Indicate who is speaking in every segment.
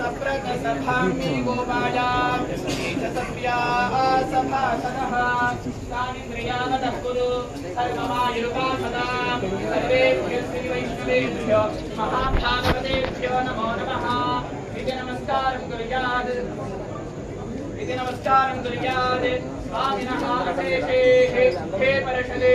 Speaker 1: सप्रतसभाम्ये गोपाया सत्या सभासदः तानिन्द्रियावतः कुरु सर्वमायुरुका सदा सर्वेभ्यो श्रीवैष्णवेभ्यो महाभागवतेभ्यो नमो नमः इति नमस्कारं कुर्यात् इति नमस्कारं कुर्यात् स्वामिनः अशेषे हे परिषदे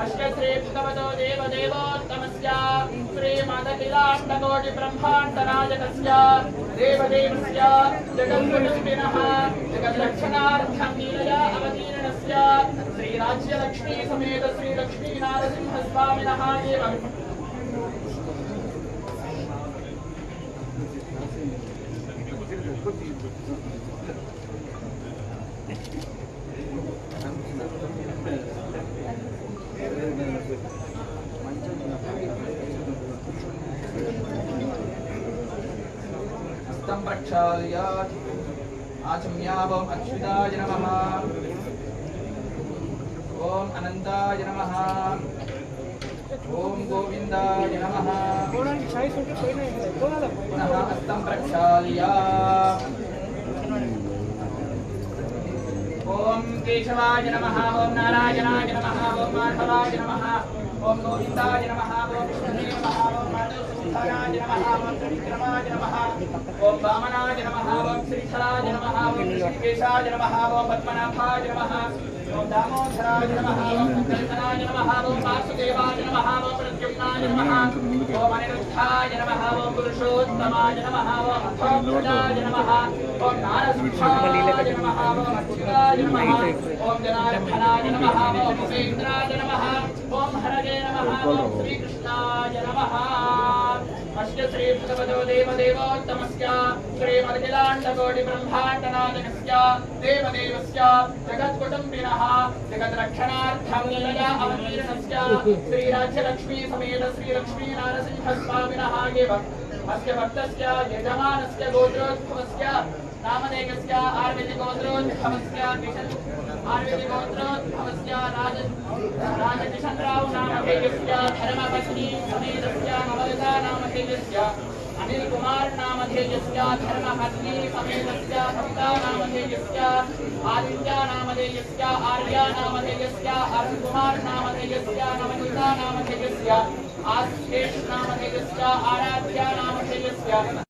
Speaker 1: अस्य श्रीभगवतो देवदेवस्य जगन्मनुष्टिनः जगद्रक्षणार्थं लीलया अवतीर्णस्य। श्रीराज्यलक्ष्मीसमेत श्रीलक्ष्मीनारसिंहस्वामिनः एवम्। हस्तं प्रक्षालयात् आचम्यावम् अच्युताय नमः ॐ अनन्ताय नमः ॐ गोविन्दाय नमः पुनः हस्तं प्रक्षालया ॐ केशवाय नमः ॐ नारायणाय नमः ॐ माधवाय नमः ॐ गोविन्दाय नमः ॐ विष्णुवे नमः ॐ సింహాయ నమః ఓం త్రివిక్రమాయ నమః ఓం వామనాయ నమః ఓం శ్రీధరాయ నమః ఓం శ్రీకేశాయ నమః ఓం పద్మనాభాయ నమః ఓం దామోదరాయ నమః ఓం కుకల్పనాయ నమః ఓం వాసుదేవాయ నమః ఓం ప్రద్యుమ్నాయ నమః ఓం అనిరుద్ధాయ నమః ఓం శ్రీకృష్ణాయ నమః अस्य श्री देवदेवोत्तमस्य श्रीमद्गिलाण्डकोटि देवदेवस्य, जगत्कुटुम्बिनः, जगद्रक्षणार्थं लीलया अवतीर्णस्य, श्रीराज्यलक्ष्मी समेत श्रीलक्ष्मीनारसिंहस्वामिनः एव। अस्य भक्तस्य, यजमानस्य, गोत्रोद्भवस्य नामधेयस्य आर्विधिगोत्रोद्भवस्य आर्विधिगोत्रोद्भवस्य राज राजकिशनराव नामधेयस्य धर्मपत्नी समेतस्य नवलता नामधेयस्य अनिल कुमार नामधेयस्य धर्मपत्नी समेतस्य कविता नामधेयस्य आदित्य नामधेयस्य आर्या नामधेयस्य अरुण कुमार नामधेयस्य नवनीता नामधेयस्य आशेष नामधेयस्य आराध्या नामधेयस्य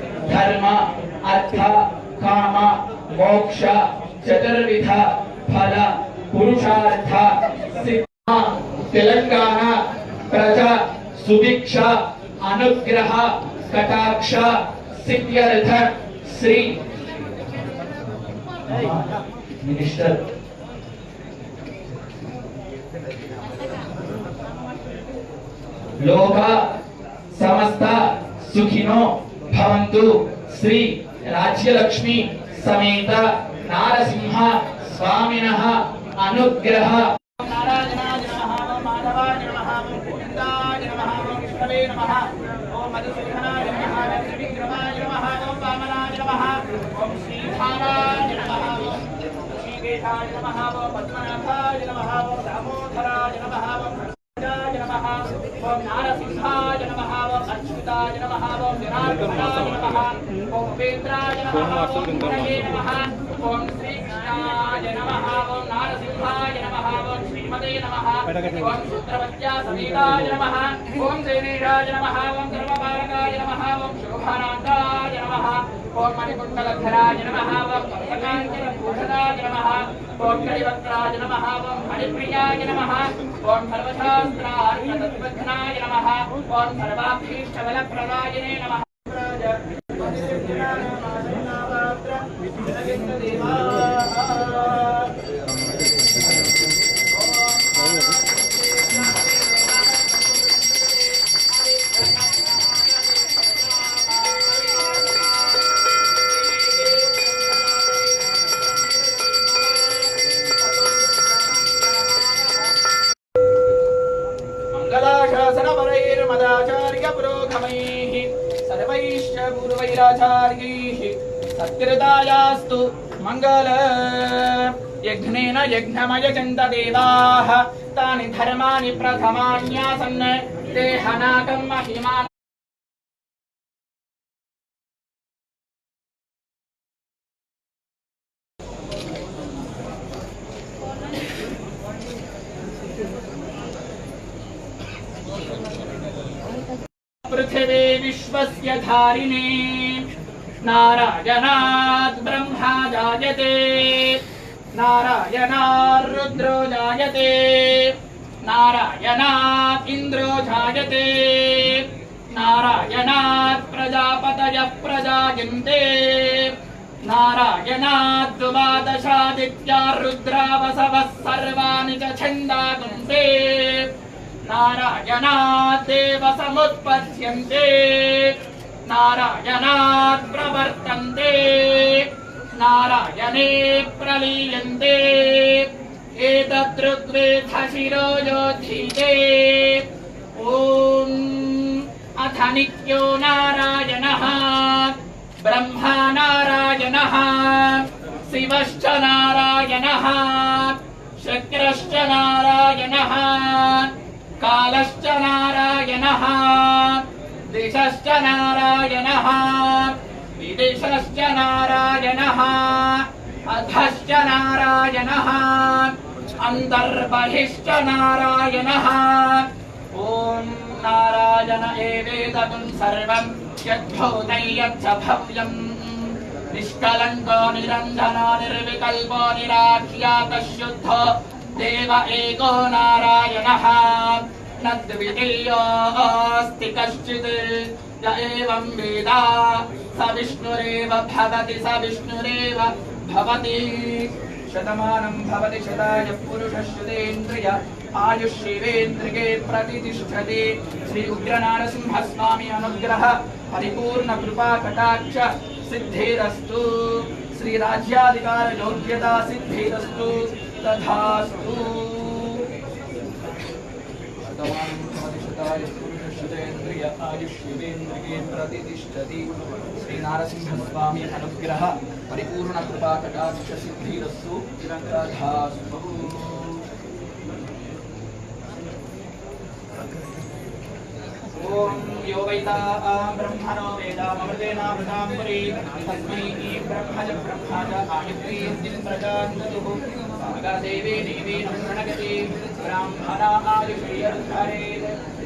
Speaker 1: धर्म अर्थ काम मोक्ष चतुर्विध फल पुरुषार्थ सिद्ध तेलंगाना प्रजा सुभिक्ष अनुग्रह कटाक्ष सिद्ध्यर्थ श्री। मिनिस्टर लोक समस्त सुखिनो। భవంతు శ్రీ రాజ్యలక్ష్మి సమేత నారసింహ స్వామిన అనుగ్రహ పద్మనాభాయ ఓం నారసింహాయ నమ ఓం అచ్యుతాయ నమ ఓం విరాటాయ నమ శ్రీకృష్ణాయ నమ ఓం నారసింహాయ నమ ఓం శ్రీమదే నమ ఓం సూత్రవత్యా నమ ఓం దేవేరాయ నమ ఓం ధర్మపాలకాయ ओम मणिकुण्डलधराय नमः ओम कमलाञ्चलभूषणाय नमः ओम हरिप्रियाय नमः ओम सर्वशास्त्रार्थतत्त्वज्ञाय नमः ओम सर्वाभीष्टबलप्रदायिने नमः। यज्ञेन यज्ञमयजन्त देवाः तानि धर्माणि प्रथमान्यासन् ते हनाकं महिमान् पृथिवी विश्वस्य धारिणे नारायणात् ब्रह्मा जायते नारायणात् रुद्रो जायते नारायणात् इन्द्रो जायते नारायणात् प्रजापतयः प्रजायन्ते नारायणात् द्वादशादित्या रुद्रा वसवः सर्वाणि च छन्दागुन्ते नारायणादेव समुत्पद्यन्ते नारायणात् प्रवर्तन्ते नारायणे प्रलीयन्ते। एतदृग्वेदशिरो योधीते ॐ अथ नित्यो नारायणः। ब्रह्मा नारायणः। शिवश्च नारायणः। शक्रश्च नारायणः। कालश्च नारायणः। दिशश्च नारायणः विदिशश्च नारायणः अधश्च नारायणः अन्तर्बहिश्च नारायणः ॐ नारायण एवेदगुं सर्वं यद्भूतं यच्च भव्यम् निष्कलङ्को निरञ्जनो निर्विकल्पो निराख्यातः शुद्धो देव एको नारायणः न द्वितीयोऽस्ति कश्चित् य एवं वेद। स विष्णुरेव भवति स विष्णुरेव भवति। शतमानं भवति शताय पुरुषश्रुतेन्द्रिय। आयुष्येवेन्द्रिये प्रतितिष्ठति श्री उग्रनारसिंहस्वामी अनुग्रह परिपूर्ण कृपा कटाक्ष सिद्धिरस्तु। श्री राज्याधिकार योग्यता सिद्धिरस्तु। तथास्तु। शतवानुशताय आयुष्यवेन्द्रिये प्रतिष्ठति శ్రీర్య ఆయుష్ యువేంద్రియే ప్రతిష్టతి శ్రీనారసింహస్వామి అనుగ్రహ పరిపూర్ణ కృపా కటాక్ష సిద్ధిరస్సు ఓం యో వైతా బ్రహ్మణో తస్మై బ్రహ్మజ బ్రహ్మజ ఆయుర్వేదిం దేవే దేవీ నమృణగతి బ్రాహ్మణా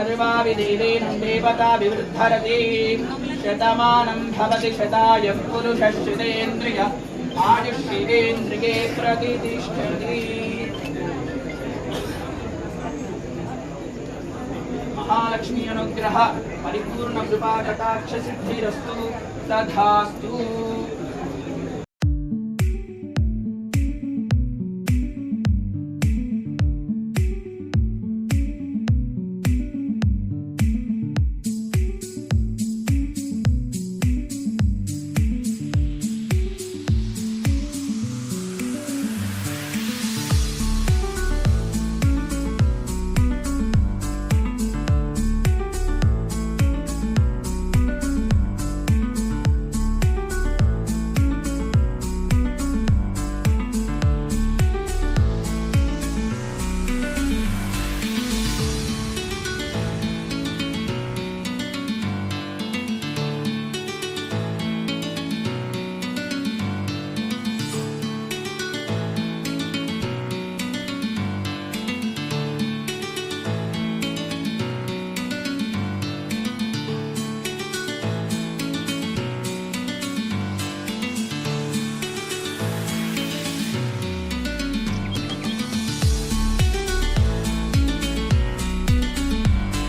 Speaker 1: सर्वा विदेवेनं देवता विवृद्धरति शतमानं भवति शताय पुरुषश्चितेन्द्रिय आयुष्येन्द्रिये प्रतितिष्ठति महालक्ष्मी अनुग्रह परिपूर्ण कृपा कटाक्ष सिद्धिरस्तु तथास्तु